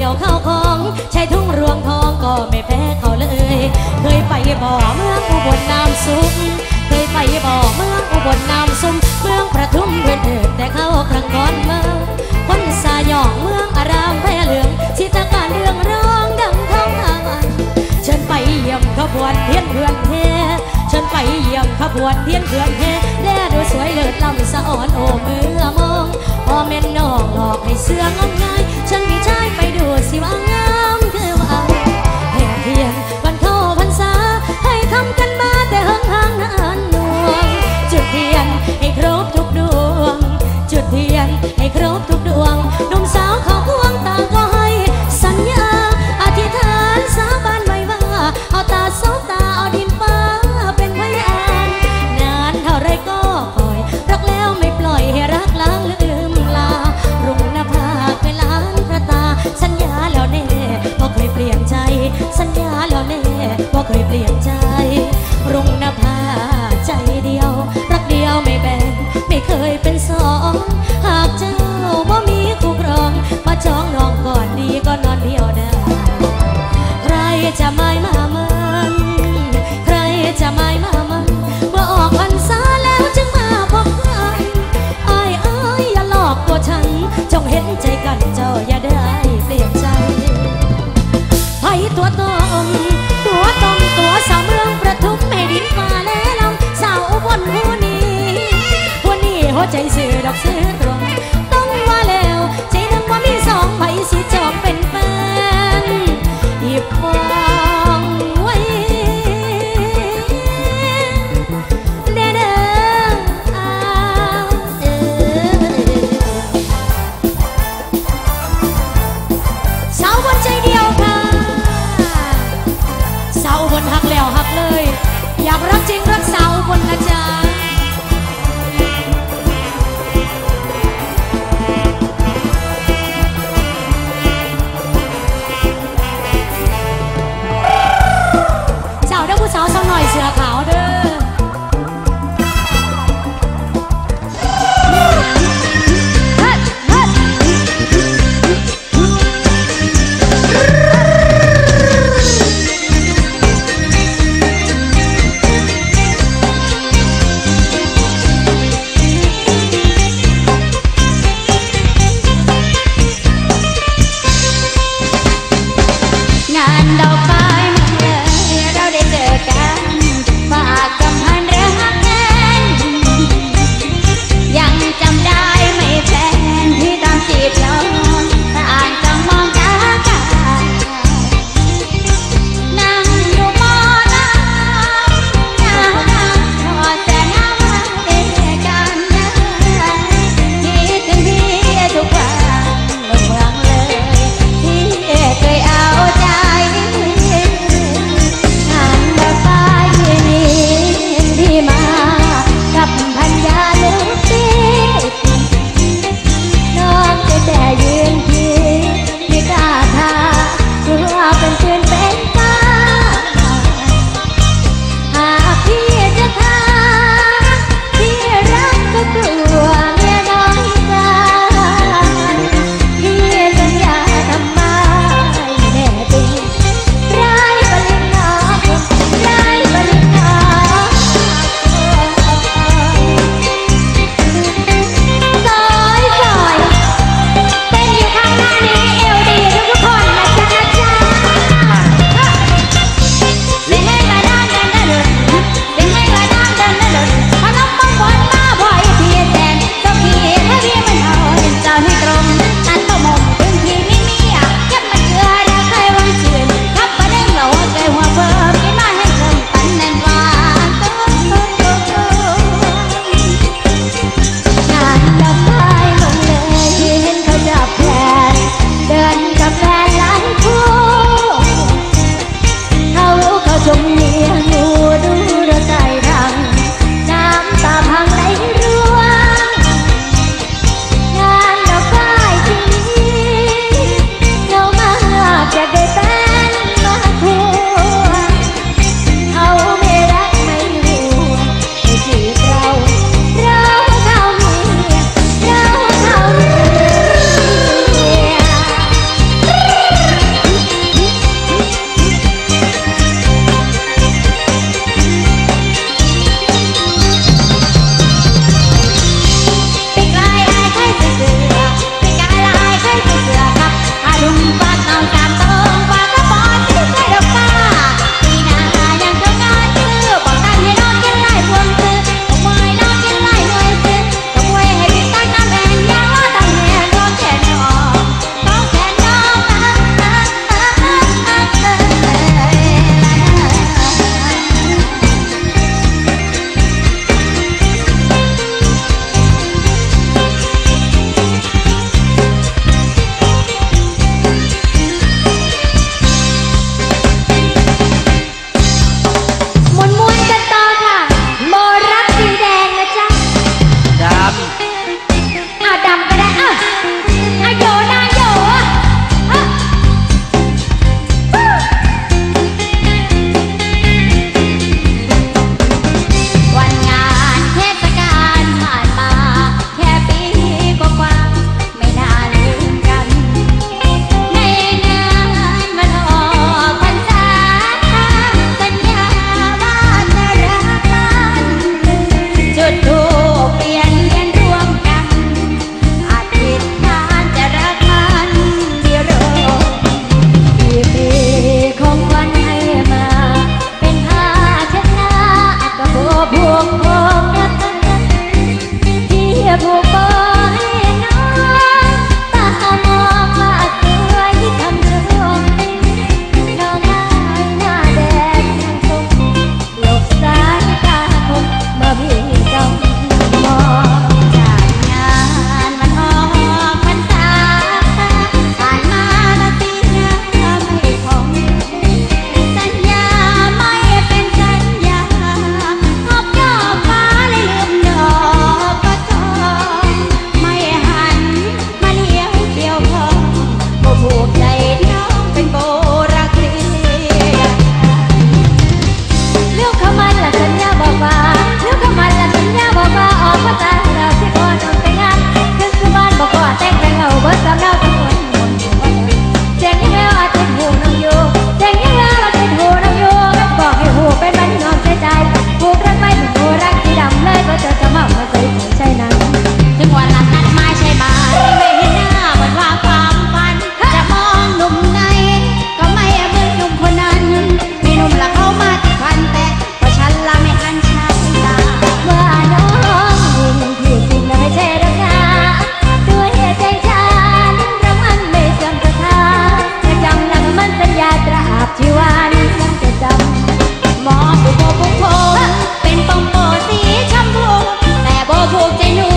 กี่ยวข้าวของใช้ทุ่งรวงทองก็ไม่แพ้เขาเลย เคยไปบ่อเมืองอุบลน้ำซุ้มเคยไปบ่อเมืองอุบลน้ำซุ้มเมืองประทุมเพื่อนเถิดแต่เข้าครั้งก่อนเมืองคนสายองเมืองอารามแพร่เหลืองชิตการเรื่องร้องดังท้องอันเชิญไปเยี่ยมขบวนเทียนเพื่อนเท เยี่ยมขบวนเทียนเดือนแห่แล่ดูสวยเลิศล้ำสะอ่อนโอ้เมื่อมองพ่อแม่นนอกหลอกให้เสื่องง่าย ฉันมีชายไปดูสิว่าง่าย 你家。 ใจซื้อดอกซื้อตรงต้องว่าแล้ว ใจน้งว่ามีสองไผสิจอบเป็นแฟนอีกบว่ 我给你。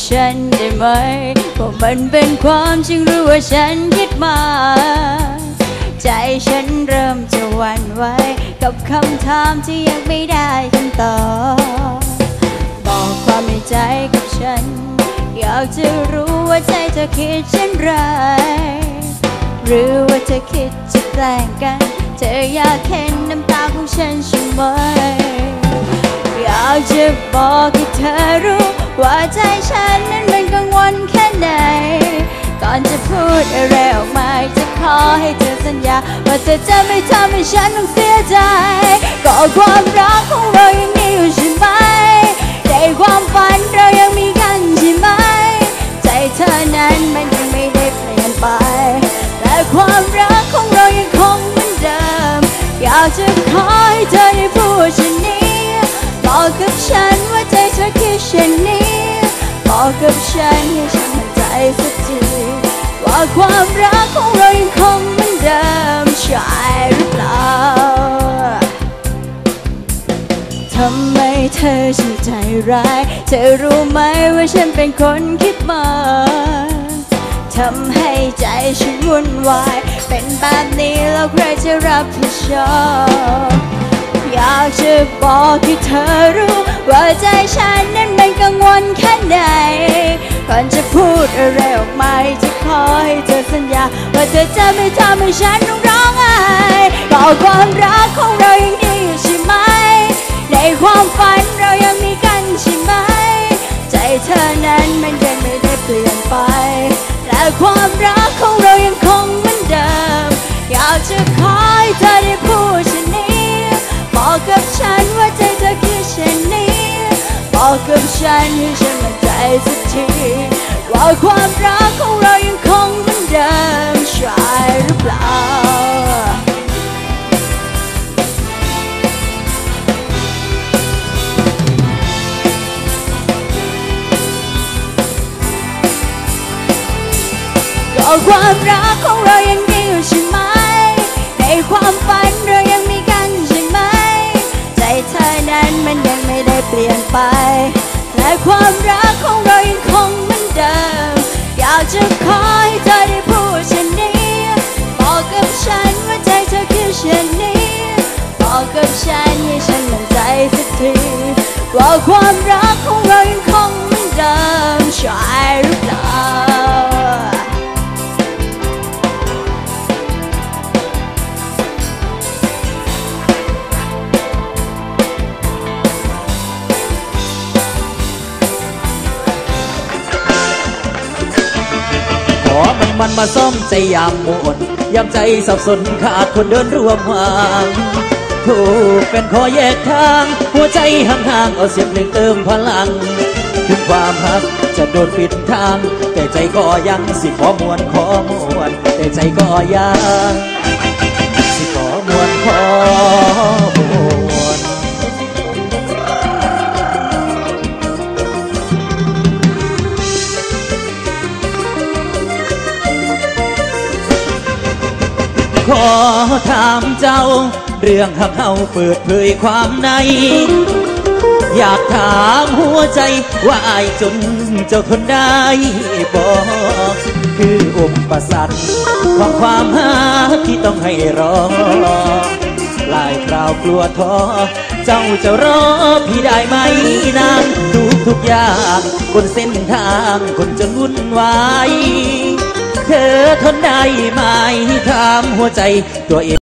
ฉันได้ไหมว่ามันเป็นความจริงหรือว่าฉันคิดมา ใจฉันเริ่มจะหวั่นไหวกับคำถามที่ยังไม่ได้คำตอบบอกความในใจกับฉัน อยากจะรู้ว่าใจเธอคิดเช่นไร หรือว่าเธอคิดจะแกล้งกัน เธออยากเห็นน้ำตาของฉันใช่ไหมอยากจะบอกให้เธอรู้ ว่าใจฉันนั้นมันกังวลแค่ไหน ก่อนจะพูดอะไรออกมาจะขอให้เธอสัญญา ว่าเธอจะไม่ทำให้ฉันต้องเสียใจ ก็ความรัก ฉันให้ฉันมั่นใจสักทีว่าความรักของเรายังคงเหมือนเดิมใช่หรือเปล่าทำไมเธอช่างใจร้าย เธอรู้ไหมว่าฉันเป็นคนคิดมากทำให้ใจฉันวุ่นวาย เป็นแบบนี้แล้วใครจะรับผิดชอบอยากจะบอกให้เธอรู้ ว่าใจฉันนั้นมัน งวลแค่ไหน ก่อนจะพูดอะไรออกมาจะขอให้เธอสัญญา ว่าเธอจะไม่ทำให้ฉันต้องร้องไห้ก็ความรักของเรายังดีอยู่ใช่ไหม ในความฝันเรายังมีกันใช่ไหม ใจเธอนั้นมันยังไม่ได้เปลี่ยนไป และความรักของเรายังคงเหมือนเดิม อยากจะขอให้เธอได้พูดเช่นนี้บอกกับฉันว่าใจเธอคิดเช่นนี้ บอกกับฉันให้ฉันมั่นใจสักทีว่าความรักของเรายังคงเหมือนเดิมใช่หรือเปล่าก็ความรักของเรายัง ความรักของเรายังคงเหมือนเดิม อยากจะขอให้เธอได้พูดเช่นนี้บอกกับฉันว่าใจเธอคือเช่นนี้บอกกับฉันให้ฉันมั่นใจสักทีว่าความรักของเรายังคงเหมือนเดิมใช่หรือเปล่า มาซ่อมใจยามหมดยามใจสับสนขาดคนเดินร่วมทางถูกเป็นขอแยกทาง หัวใจห่างๆเอาเสียงเพลงเติมพลัง ถึงความหักจะโดนปิดทาง แต่ใจก็ยังสิขอมวนขอมวนแต่ใจก็ยังสิขอมวนขอมวน ขอถามเจ้า เรื่องหักเฮาเปิดเผยความใน อยากถามหัวใจว่าอายจนเจ้าทนได้บอกคืออุปสรรคของความหาที่ต้องให้รอหลายคราวกลัวท้อเจ้าจะรอพี่ได้ไหมนานทุกทุกอย่างบนเส้นทางคนจนวุ่นวาย เธอทนได้ไหมถามหัวใจตัวเอง